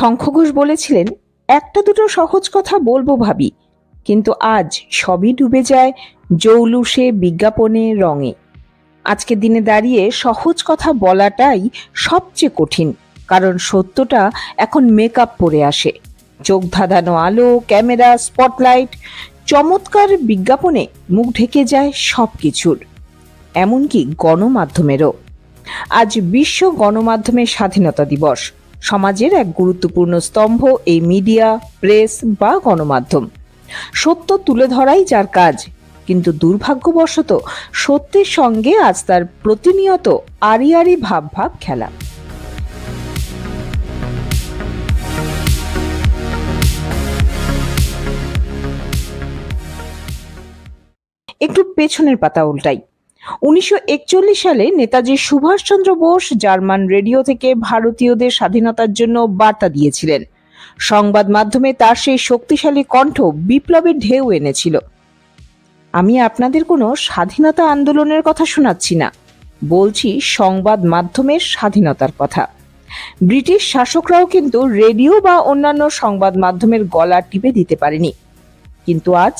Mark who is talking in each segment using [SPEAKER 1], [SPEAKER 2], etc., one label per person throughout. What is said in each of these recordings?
[SPEAKER 1] শঙ্খ ঘোষ বলেছিলেন একটা দুটো সহজ কথা বলব ভাবি, কিন্তু আজ সবই ডুবে যায় জৌলুসে বিজ্ঞাপনে রঙে। আজকের দিনে দাঁড়িয়ে সহজ কথা বলাটাই সবচেয়ে কঠিন, কারণ সত্যটা এখন মেকআপ পরে আসে। চোখ ধাঁধানো আলো, ক্যামেরা স্পটলাইট চমৎকার বিজ্ঞাপনে মুখ ঢেকে যায় সব কিছুর এমনকি গণমাধ্যমেরও। আজ বিশ্ব গণমাধ্যমের স্বাধীনতা দিবস সমাজের এক গুরুত্বপূর্ণ স্তম্ভ এই মিডিয়া, প্রেস বা গণমাধ্যম। সত্য তুলে ধরাই যার কাজ, কিন্তু দুর্ভাগ্যবশত সত্যের সঙ্গে আজ তার প্রতিনিয়ত আড়ি আড়ি ভাব ভাব খেলা। একটু পেছনের পাতা উল্টাই। উনিশশো একচল্লিশ সালে নেতাজি সুভাষচন্দ্র বোস জার্মান রেডিও থেকে ভারতীয়দের স্বাধীনতার জন্য বার্তা দিয়েছিলেন। সংবাদ মাধ্যমে তার সেই শক্তিশালী কণ্ঠ বিপ্লবের ঢেউ এনেছিল। আমি আপনাদের কোনো স্বাধীনতা আন্দোলনের কথা শোনাচ্ছি না, বলছি সংবাদ মাধ্যমের স্বাধীনতার কথা। ব্রিটিশ শাসকরাও কিন্তু রেডিও বা অন্যান্য সংবাদ মাধ্যমের গলা টিপে দিতে পারেনি। কিন্তু আজ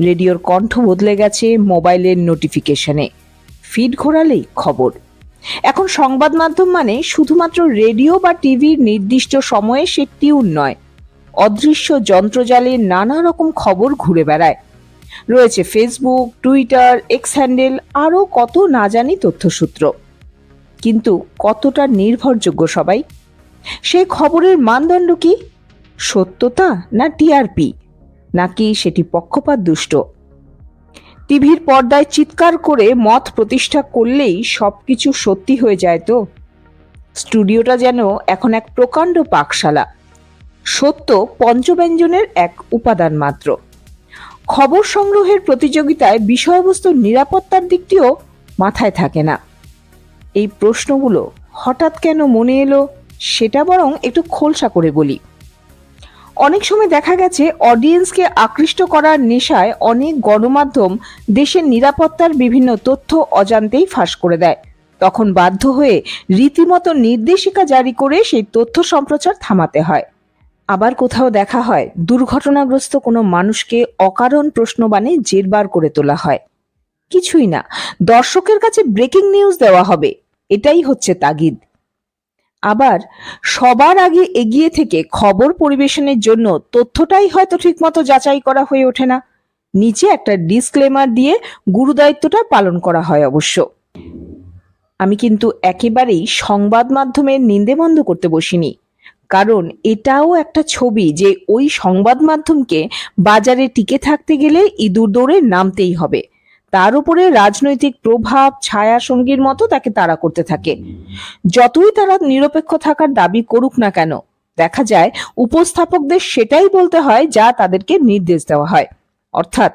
[SPEAKER 1] রেডিওর কণ্ঠ বদলে গেছে মোবাইলের নোটিফিকেশনে। ফিড ঘোরালেই খবর। এখন সংবাদ মাধ্যম মানে শুধুমাত্র রেডিও বা টিভির নির্দিষ্ট সময়ে সে টিউন নয়, অদৃশ্য যন্ত্রজালে নানা রকম খবর ঘুরে বেড়ায়। রয়েছে ফেসবুক টুইটার এক্স হ্যান্ডেল আরও কত না জানি তথ্যসূত্র। কিন্তু কতটা নির্ভরযোগ্য সবাই? সেই খবরের মানদণ্ড কি? সত্যতা না টিআরপি নাকি সেটি পক্ষপাত দুষ্ট? টিভির পর্দায় চিৎকার করে মত প্রতিষ্ঠা করলেই সবকিছু সত্যি হয়ে যায় তো। স্টুডিওটা যেন এখন এক প্রকাণ্ড পাকশালা। সত্য পঞ্চব্যঞ্জনের এক উপাদান মাত্র। খবর সংগ্রহের প্রতিযোগিতায় বিষয়বস্তুর নিরাপত্তার দিকটিও মাথায় থাকে না। এই প্রশ্নগুলো হঠাৎ কেন মনে এলো সেটা বরং একটু খোলসা করে বলি। অনেক সময় দেখা গেছে অডিয়েন্সকে আকৃষ্ট করার নেশায় অনেক গণমাধ্যম দেশের নিরাপত্তার বিভিন্ন তথ্য অজান্তেই ফাঁস করে দেয়। তখন বাধ্য হয়ে রীতিমতো নির্দেশিকা জারি করে সেই তথ্য সম্প্রচার থামাতে হয়। আবার কোথাও দেখা হয়, দুর্ঘটনাগ্রস্ত কোনো মানুষকে অকারণ প্রশ্নবাণে জেরবার করে তোলা হয়। কিছুই না, দর্শকের কাছে ব্রেকিং নিউজ দেওয়া হবে, এটাই হচ্ছে তাগিদ। আবার সবার আগে এগিয়ে থেকে খবর পরিবেশনের জন্য তথ্যটাই হয়তো ঠিকমতো যাচাই করা হয়ে ওঠে না। নিচে একটা ডিসক্লেমার দিয়ে গুরুদায়িত্বটা পালন করা হয় অবশ্য। আমি কিন্তু একেবারেই সংবাদ মাধ্যমের নিন্দে বন্ধ করতে বসিনি। কারণ এটাও একটা ছবি যে ওই সংবাদ মাধ্যমকে বাজারে টিকে থাকতে গেলে ইঁদুর দৌড়ে নামতেই হবে। তার উপরে রাজনৈতিক প্রভাব, ছায়া সঙ্গীর মতো তাকে তাড়া করতে থাকে। যতই তারা নিরপেক্ষ থাকার দাবি করুক না কেন, দেখা যায় উপস্থাপকদের সেটাই বলতে হয় যা তাদেরকে নির্দেশ দেওয়া হয়। অর্থাৎ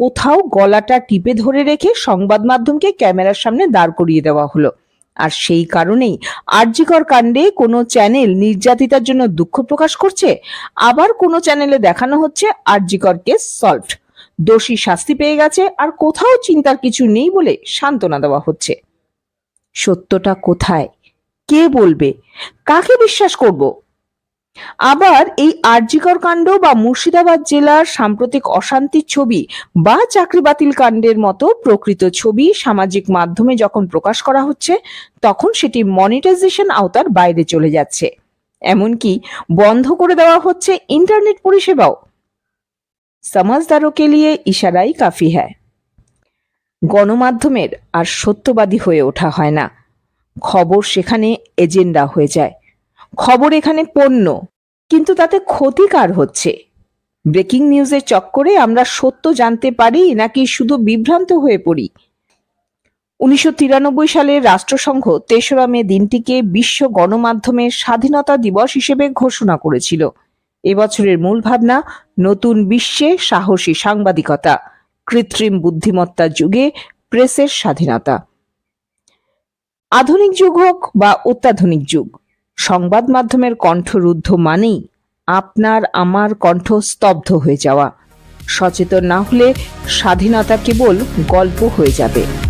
[SPEAKER 1] কোথাও গলাটা টিপে ধরে রেখে সংবাদ মাধ্যমকে ক্যামেরার সামনে দাঁড় করিয়ে দেওয়া হলো। আর সেই কারণেই আরজিকর কাণ্ডে কোনো চ্যানেল নির্যাতিতার জন্য দুঃখ প্রকাশ করছে, আবার কোনো চ্যানেলে দেখানো হচ্ছে আরজিকর কেস সলভড দোষী শাস্তি পেয়ে গেছে, আর কোথাও চিন্তার কিছু নেই বলে সান্ত্বনা দেওয়া হচ্ছে। সত্যটা কোথায়? কে বলবে? কাকে বিশ্বাস করব? আবার এই আরজিকর কাণ্ড বা মুর্শিদাবাদ জেলার সাম্প্রতিক অশান্তির ছবি বা চাকরি বাতিল কাণ্ডের মতো প্রকৃত ছবি সামাজিক মাধ্যমে যখন প্রকাশ করা হচ্ছে, তখন সেটি মনিটাইজেশন আওতার বাইরে চলে যাচ্ছে। এমনকি বন্ধ করে দেওয়া হচ্ছে ইন্টারনেট পরিষেবাও। সমাজদারও কে লিয়ে ইশারাই কাফি হ্যায় গণমাধ্যমের আর সত্যবাদী হয়ে ওঠা হয় না। খবর সেখানে এজেন্ডা হয়ে যায়। খবর এখানে পণ্য, কিন্তু তাতে ক্ষতিকার হচ্ছে? ব্রেকিং নিউজের চক্করে আমরা সত্য জানতে পারি নাকি শুধু বিভ্রান্ত হয়ে পড়ি? উনিশশো সালে রাষ্ট্রসংঘ তেসরা মে দিনটিকে বিশ্ব গণমাধ্যমের স্বাধীনতা দিবস হিসেবে ঘোষণা করেছিল। এবছরের মূল ভাবনা, নতুন বিশ্বে সাহসী সাংবাদিকতা, কৃত্রিম বুদ্ধিমত্তার যুগে প্রেসের স্বাধীনতা। আধুনিক যুগ হোক বা অত্যাধুনিক যুগ, সংবাদ মাধ্যমের কণ্ঠরুদ্ধ মানেই আপনার আমার কণ্ঠ স্তব্ধ হয়ে যাওয়া। সচেতন না হলে স্বাধীনতা কেবল গল্প হয়ে যাবে।